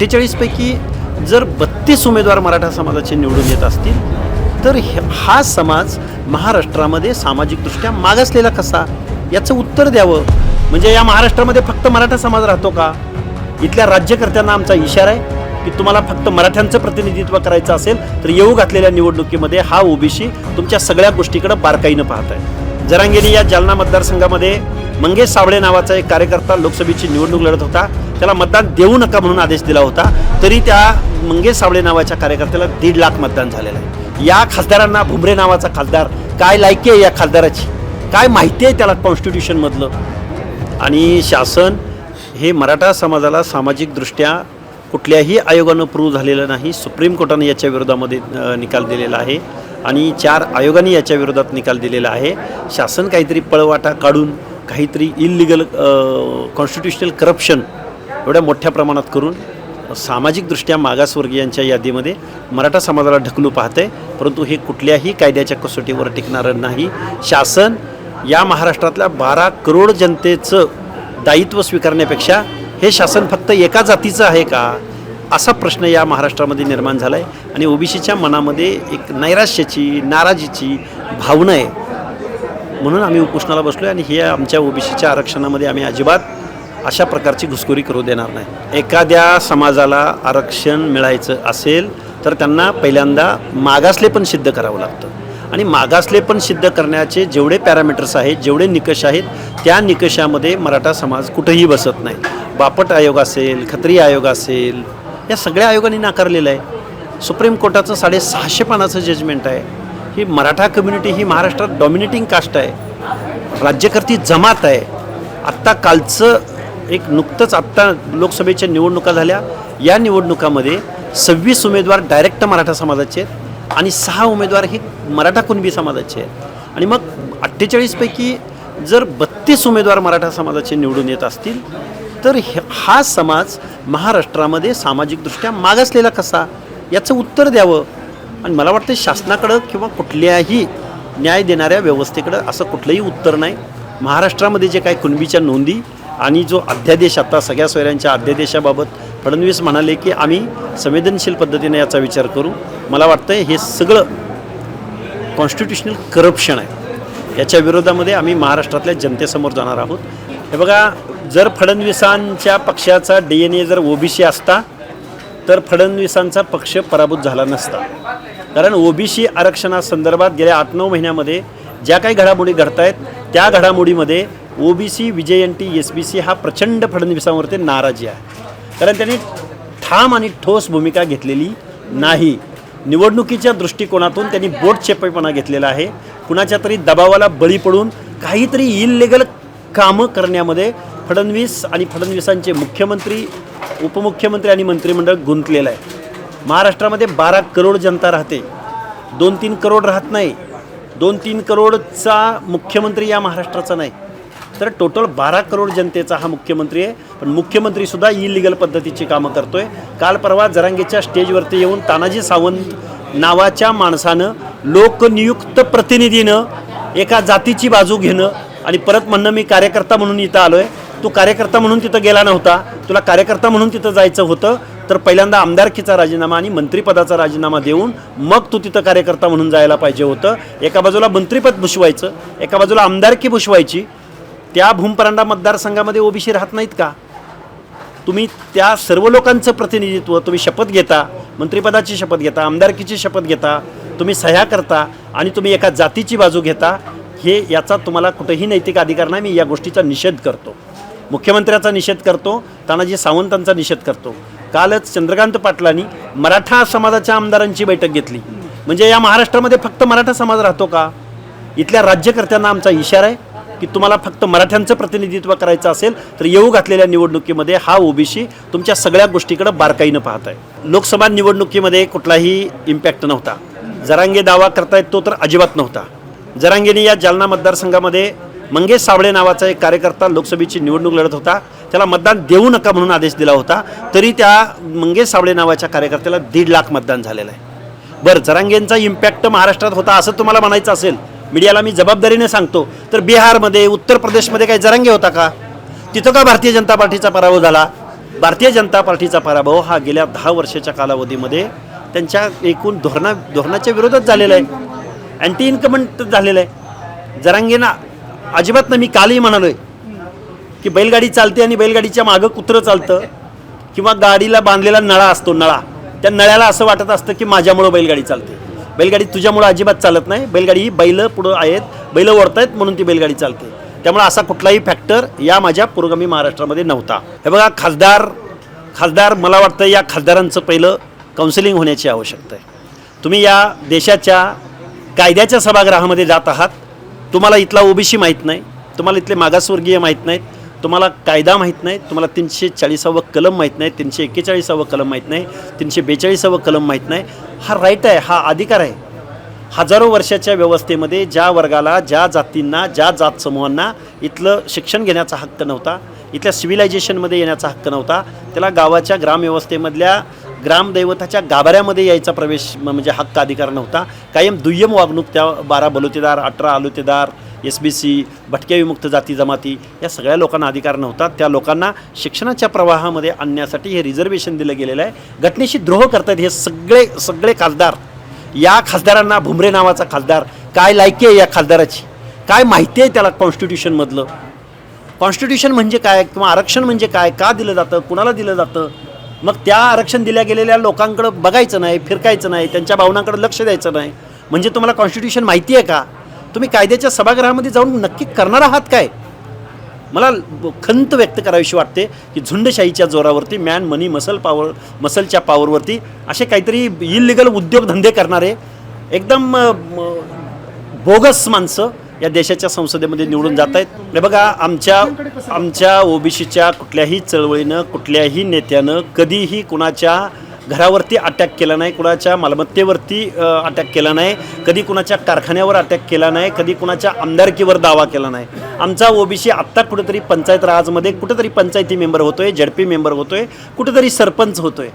अठ्ठेचाळीसपैकी जर बत्तीस उमेदवार मराठा समाजाचे निवडून येत असतील तर हे- हा समाज महाराष्ट्रामध्ये सामाजिकदृष्ट्या मागासलेला कसा? याचं उत्तर द्यावं. म्हणजे या महाराष्ट्रामध्ये फक्त मराठा समाज राहतो का? इथल्या राज्यकर्त्यांना आमचा इशारा आहे की तुम्हाला फक्त मराठ्यांचं प्रतिनिधित्व करायचं असेल तर येऊ घातलेल्या निवडणुकीमध्ये हा ओबीसी तुमच्या सगळ्या गोष्टीकडे बारकाईनं पाहत आहे. जरांगेनी या जालना मतदारसंघामध्ये मंगेश सावळे नावाचा एक कार्यकर्ता लोकसभेची निवडणूक लढत होता. त्याला मतदान देऊ नका म्हणून आदेश दिला होता. तरी त्या मंगेश सावळे नावाच्या कार्यकर्त्याला दीड लाख मतदान झालेलं आहे. या खासदारांना भुमरे नावाचा खासदार काय लायकी आहे या खासदाराची? काय माहिती आहे त्याला कॉन्स्टिट्यूशनमधलं आणि शासन हे मराठा समाजाला सामाजिकदृष्ट्या कुठल्याही आयोगानं प्रूव्ह झालेलं नाही. सुप्रीम कोर्टाने याच्या विरोधामध्ये निकाल दिलेला आहे. आणि चार आयोगाने याच्या विरोधात निकाल दिलेला आहे. शासन काहीतरी पळवाटा काढून काहीतरी इलिगल कॉन्स्टिट्युशनल करप्शन एवढ्या मोठ्या प्रमाणात करून सामाजिकदृष्ट्या मागासवर्गीयांच्या यादीमध्ये मराठा समाजाला ढकलू पाहते परंतु हे कुठल्याही कायद्याच्या कसोटीवर टिकणारं नाही. शासन या महाराष्ट्रातल्या बारा करोड जनतेचं दायित्व स्वीकारण्यापेक्षा हे शासन फक्त एका जातीचं आहे का? असा प्रश्न या महाराष्ट्रामध्ये निर्माण झाला आहे आणि ओबीसीच्या मनामध्ये एक नैराश्याची नाराजीची भावना आहे. म्हणून आम्ही उपोषणाला बसलो आहे आणि हे आमच्या ओबीसीच्या आरक्षणामध्ये आम्ही अजिबात अशा प्रकारची घुसखोरी करू देणार नाही. एखाद्या समाजाला आरक्षण मिळायचं असेल तर त्यांना पहिल्यांदा मागासले पण सिद्ध करावं लागतं. आणि मागासले पण सिद्ध करण्याचे जेवढे पॅरामीटर्स आहेत जेवढे निकष आहेत त्या निकषामध्ये मराठा समाज कुठेही बसत नाही. बापट आयोग असेल खत्री आयोग असेल या सगळ्या आयोगांनी नाकारलेलं आहे. सुप्रीम कोर्टाचं साडेसहाशे पानाचं जजमेंट आहे. ही मराठा कम्युनिटी ही महाराष्ट्रात डॉमिनेटिंग कास्ट आहे. राज्यकर्ती जमात आहे. आत्ता कालचं एक नुकतंच आत्ता लोकसभेच्या निवडणुका झाल्या. या निवडणुकामध्ये सव्वीस उमेदवार डायरेक्ट मराठा समाजाचे आहेत आणि सहा उमेदवार हे मराठा कुणबी समाजाचे आहेत. आणि मग अठ्ठेचाळीसपैकी जर बत्तीस उमेदवार मराठा समाजाचे निवडून येत असतील तर हे- हा समाज महाराष्ट्रामध्ये सामाजिकदृष्ट्या मागासलेला कसा? याचं उत्तर द्यावं. आणि मला वाटतं शासनाकडं किंवा कुठल्याही न्याय देणाऱ्या व्यवस्थेकडं असं कुठलंही उत्तर नाही. महाराष्ट्रामध्ये जे काही कुणबीच्या नोंदी आणि जो अध्यादेश आता सगळ्या सोयऱ्यांच्या अध्यादेशाबाबत फडणवीस म्हणाले की आम्ही संवेदनशील पद्धतीने याचा विचार करू. मला वाटतं हे सगळं कॉन्स्टिट्युशनल करप्शन आहे. याच्या विरोधामध्ये आम्ही महाराष्ट्रातल्या जनतेसमोर जाणार आहोत. हे बघा जर फडणवीसांच्या पक्षाचा डी एन ए जर ओबीसी असता तर फडणवीसांचा पक्ष पराभूत झाला नसता. कारण ओबीसी आरक्षणासंदर्भात गेल्या आठ नऊ महिन्यामध्ये ज्या काही घडामोडी घडत आहेत त्या घडामोडीमध्ये ओबीसी विजयंती एस बी सी हा प्रचंड फडणवीसांवरती नाराजी आहे. कारण त्यांनी ठाम आणि ठोस भूमिका घेतलेली नाही. निवडणुकीच्या दृष्टिकोनातून त्यांनी बोट चेपेपणा घेतलेला आहे. कुणाच्या तरी दबावाला बळी पडून काहीतरी इलिगल कामं करण्यामध्ये फडणवीस आणि फडणवीसांचे मुख्यमंत्री उपमुख्यमंत्री आणि मंत्रिमंडळ गुंतलेलं आहे. महाराष्ट्रामध्ये बारा करोड जनता राहते. दोन तीन करोड राहत नाही. दोन तीन करोडचा मुख्यमंत्री या महाराष्ट्राचा नाही. तर टोटल बारा करोड जनतेचा हा मुख्यमंत्री आहे. पण मुख्यमंत्रीसुद्धा इलिगल पद्धतीची कामं करतो आहे काल परवा जरांगेच्या स्टेजवरती येऊन तानाजी सावंत नावाच्या माणसानं लोकनियुक्त प्रतिनिधीनं एका जातीची बाजू घेणं आणि परत म्हणणं मी कार्यकर्ता म्हणून इथं आलो आहे तू कार्यकर्ता म्हणून तिथं गेला नव्हता तुला कार्यकर्ता म्हणून तिथं जायचं होतं तर पहिल्यांदा आमदारकीचा राजीनामा आणि मंत्रिपदाचा राजीनामा देऊन मग तू तिथं कार्यकर्ता म्हणून जायला पाहिजे होतं. एका बाजूला मंत्रिपद भुषवायचं एका बाजूला आमदारकी भुषवायची. त्या भूमपरांडा मतदारसंघामध्ये ओबीसी राहत नाहीत का? तुम्ही त्या सर्व लोकांचं प्रतिनिधित्व तुम्ही शपथ घेता मंत्रिपदाची शपथ घेता आमदारकीची शपथ घेता तुम्ही सह्या करता आणि तुम्ही एका जातीची बाजू घेता हे याचा तुम्हाला कुठेही नैतिक अधिकार नाही मी या गोष्टीचा निषेध करतो. मुख्यमंत्र्याचा निषेध करतो तानाजी सावंतांचा निषेध करतो. कालच चंद्रकांत पाटलांनी मराठा समाजाच्या आमदारांची बैठक घेतली. म्हणजे या महाराष्ट्रामध्ये फक्त मराठा समाज राहतो का? इथल्या राज्यकर्त्यांना आमचा इशारा आहे की तुम्हाला फक्त मराठ्यांचं प्रतिनिधित्व करायचं असेल तर येऊ घातलेल्या निवडणुकीमध्ये हा ओबीसी तुमच्या सगळ्या गोष्टीकडे बारकाईनं पाहत आहे लोकसभा निवडणुकीमध्ये कुठलाही इम्पॅक्ट नव्हता. जरांगे दावा करतायत तो तर अजिबात नव्हता. जरांगेने या जालना मतदारसंघामध्ये मंगेश सावळे नावाचा एक कार्यकर्ता लोकसभेची निवडणूक लढत होता. त्याला मतदान देऊ नका म्हणून आदेश दिला होता. तरी त्या मंगेश सावळे नावाच्या कार्यकर्त्याला दीड लाख मतदान झालेलं आहे. बरं जरांगेंचा इम्पॅक्ट महाराष्ट्रात होता असं तुम्हाला म्हणायचं असेल मीडियाला मी जबाबदारीने सांगतो तर बिहारमध्ये उत्तर प्रदेशमध्ये काही जरांगे होता का? तिथं का भारतीय जनता पार्टीचा पराभव झाला? भारतीय जनता पार्टीचा पराभव हा गेल्या दहा वर्षाच्या कालावधीमध्ये त्यांच्या एकूण धोरणा धोरणाच्या विरोधात झालेला आहे. अँटी इन्कमंट झालेलं आहे. जरांगेना अजिबात नाही मी कालही म्हणालो आहे की बैलगाडी चालते आणि बैलगाडीच्या मागं कुत्रं चालतं किंवा गाडीला बांधलेला नळा असतो नळा. त्या नळ्याला असं वाटत असतं की माझ्यामुळं बैलगाडी चालते. बैलगाडी तुझ्यामुळं अजिबात चालत नाही. बैलगाडी ही बैलं पुढं आहेत बैलं ओढतायत म्हणून ती बैलगाडी चालते. त्यामुळे असा कुठलाही फॅक्टर या माझ्या पुरोगामी महाराष्ट्रामध्ये नव्हता. हे बघा खासदार खासदार मला वाटतं या खासदारांचं पहिलं काउन्सिलिंग होण्याची आवश्यकता आहे. तुम्ही या देशाच्या कायद्याच्या सभागृहामध्ये जात आहात. तुम्हाला इथला ओबीसी माहीत नाही तुम्हाला इथले मागासवर्गीय माहीत नाहीत तुम्हाला कायदा माहीत नाही तुम्हाला तीनशे चाळीसावं कलम माहीत नाही तीनशे एक्केचाळीसावं कलम माहीत नाही तीनशे बेचाळीसावं कलम माहीत नाही. हा राईट आहे हा अधिकार आहे. हजारो वर्षाच्या व्यवस्थेमध्ये ज्या वर्गाला ज्या जातींना ज्या जात समूहांना इथलं शिक्षण घेण्याचा हक्क नव्हता इथल्या सिव्हिलायझेशनमध्ये येण्याचा हक्क नव्हता त्याला गावाच्या ग्रामव्यवस्थेमधल्या ग्रामदैवताच्या गाभाऱ्यामध्ये यायचा प्रवेश म- म्हणजे हक्क अधिकार नव्हता कायम दुय्यम वागणूक त्या बारा बलुतेदार अठरा आलुतेदार एस बी सी भटक्या विमुक्त जाती जमाती या सगळ्या लोकांना अधिकार नव्हता. त्या लोकांना शिक्षणाच्या प्रवाहामध्ये आणण्यासाठी हे रिझर्वेशन दिलं गेलेलं आहे. घटनेशी द्रोह करतात हे सगळे सगळे खासदार. या खासदारांना भुमरे नावाचा खासदार. काय लायकी आहे या खासदाराची? काय माहिती आहे त्याला कॉन्स्टिट्यूशनमधलं कॉन्स्टिट्यूशन म्हणजे काय किंवा आरक्षण म्हणजे काय? का दिलं जातं? कुणाला दिलं जातं? मग त्या आरक्षण दिल्या गेलेल्या लोकांकडं बघायचं नाही फिरकायचं नाही त्यांच्या भावनांकडे लक्ष द्यायचं नाही. म्हणजे तुम्हाला कॉन्स्टिट्यूशन माहिती आहे का? तुम्ही कायद्याच्या सभागृहामध्ये जाऊन नक्की करणार आहात काय? मला खंत व्यक्त करावीशी वाटते की झुंडशाहीच्या जोरावरती मॅन मनी मसल पावर मसलच्या पावरवरती असे काहीतरी इलिगल उद्योगधंदे करणारे एकदम बोगस माणसं या देशाच्या संसदेमध्ये निवडून जात आहेत. हे बघा आमच्या आमच्या ओबीसीच्या कुठल्याही चळवळीनं कुठल्याही नेत्यानं कधीही कुणाच्या घरावरती अटॅक केला नाही कुणाच्या मालमत्तेवरती अटॅक केला नाही कधी कुणाच्या कारखान्यावर अटॅक केला नाही कधी कुणाच्या आमदारकीवर दावा केला नाही. आमचा ओबीसी आत्ता कुठेतरी पंचायत राजमध्ये कुठेतरी पंचायती मेंबर होतोय झडपी मेंबर होतोय कुठेतरी सरपंच होतोय.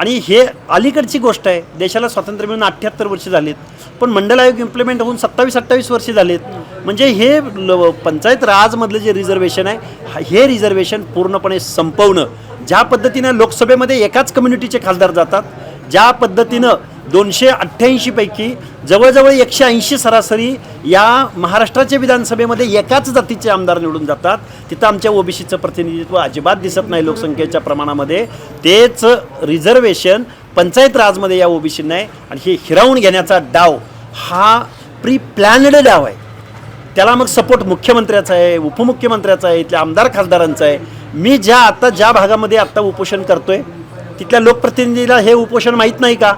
आणि हे अलीकडची गोष्ट आहे. देशाला स्वातंत्र्य मिळून अठ्ठ्याहत्तर वर्ष झालीत. पण मंडल आयोग इम्प्लिमेंट होऊन सत्तावीस अठ्ठावीस वर्ष झालीत. म्हणजे हे ल- पंचायत राजमधलं जे रिझर्वेशन आहे हे रिझर्वेशन पूर्णपणे संपवणं. ज्या पद्धतीनं लोकसभेमध्ये एकाच कम्युनिटीचे खासदार जातात ज्या पद्धतीनं दोनशे अठ्ठ्याऐंशीपैकी जवळजवळ एकशे ऐंशी सरासरी या महाराष्ट्राच्या विधानसभेमध्ये एकाच जातीचे आमदार निवडून जातात. तिथं आमच्या ओबीसीचं प्रतिनिधित्व अजिबात दिसत नाही लोकसंख्येच्या प्रमाणामध्ये. तेच रिझर्वेशन पंचायत राजमध्ये या ओबीसींना आहे आणि हे हिरावून घेण्याचा डाव हा प्री प्लॅनड डाव आहे. त्याला मग सपोर्ट मुख्यमंत्र्याचा आहे उपमुख्यमंत्र्याचा आहे इथल्या आमदार खासदारांचा आहे. मी ज्या आता ज्या भागामध्ये आत्ता उपोषण करतो आहे तिथल्या लोकप्रतिनिधीला हे उपोषण माहीत नाही का?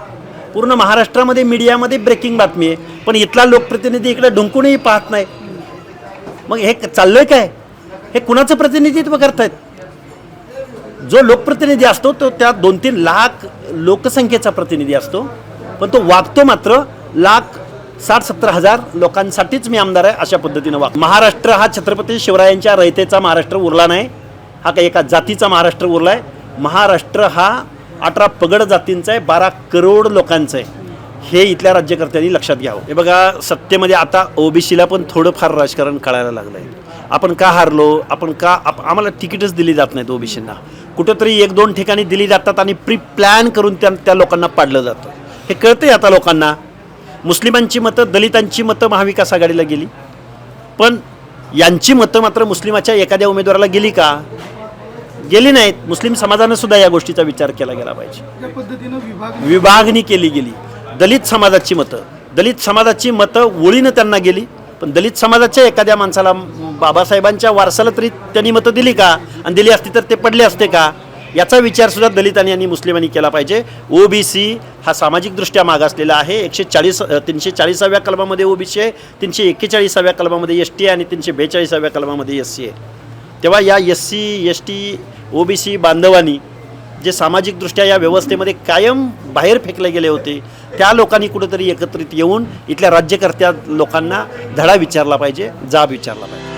पूर्ण महाराष्ट्रामध्ये मीडियामध्ये ब्रेकिंग बातमी आहे. पण इथला लोकप्रतिनिधी इकडे ढुंकूनही पाहत नाही. मग हे चाललंय काय? हे कुणाचं प्रतिनिधित्व करतायत? जो लोकप्रतिनिधी असतो तो त्या दोन तीन लाख लोकसंख्येचा प्रतिनिधी असतो. पण तो वागतो मात्र लाख साठ सत्तर हजार लोकांसाठीच मी आमदार आहे अशा पद्धतीनं वाग महाराष्ट्र हा छत्रपती शिवरायांच्या रयतेचा महाराष्ट्र उरला नाही. हा काही एका जातीचा महाराष्ट्र उरला आहे महाराष्ट्र हा अठरा पगड जातींचा आहे बारा करोड लोकांचा आहे. हे इथल्या राज्यकर्त्यांनी लक्षात घ्यावं. हे बघा सत्तेमध्ये आता ओबीसीला पण थोडंफार राजकारण कळायला लागलं आहे आपण का हारलो? आपण का आप आम्हाला तिकीटच दिली जात नाहीत ओबीसींना. कुठंतरी एक दोन ठिकाणी दिली जातात आणि प्री प्लॅन करून त्या त्या लोकांना पाडलं जातं. हे कळतंय आता लोकांना. मुस्लिमांची मतं दलितांची मतं महाविकास आघाडीला गेली. पण यांची मतं मात्र मुस्लिमाच्या एखाद्या उमेदवाराला गेली का? गेली नाहीत. मुस्लिम समाजानं सुद्धा या गोष्टीचा विचार केला गेला पाहिजे. विभागणी केली गेली. दलित समाजाची मतं. दलित समाजाची मतं ओळीनं त्यांना गेली. पण दलित समाजाच्या एखाद्या माणसाला बाबासाहेबांच्या वारसाला तरी त्यांनी मतं दिली का? आणि दिली असती तर ते पडले असते का? याचा विचार सुद्धा दलितांनी आणि मुस्लिमांनी केला पाहिजे. ओबीसी हा सामाजिकदृष्ट्या मागासलेला आहे. एकशे चाळीस तीनशे चाळीसाव्या कलमामध्ये ओबीसी आहे. तीनशे एक्केचाळीसाव्या कलमामध्ये एस टी आहे आणि तीनशे बेचाळीसाव्या कलमामध्ये एस सी आहे. तेव्हा या S C S T OBC बांधवांनी जे सामाजिकदृष्ट्या या व्यवस्थेमध्ये कायम बाहेर फेकले गेले होते त्या लोकांनी कुठेतरी एकत्रित येऊन इथल्या राज्यकर्त्या लोकांना धडा विचारला पाहिजे जाब विचारला पाहिजे.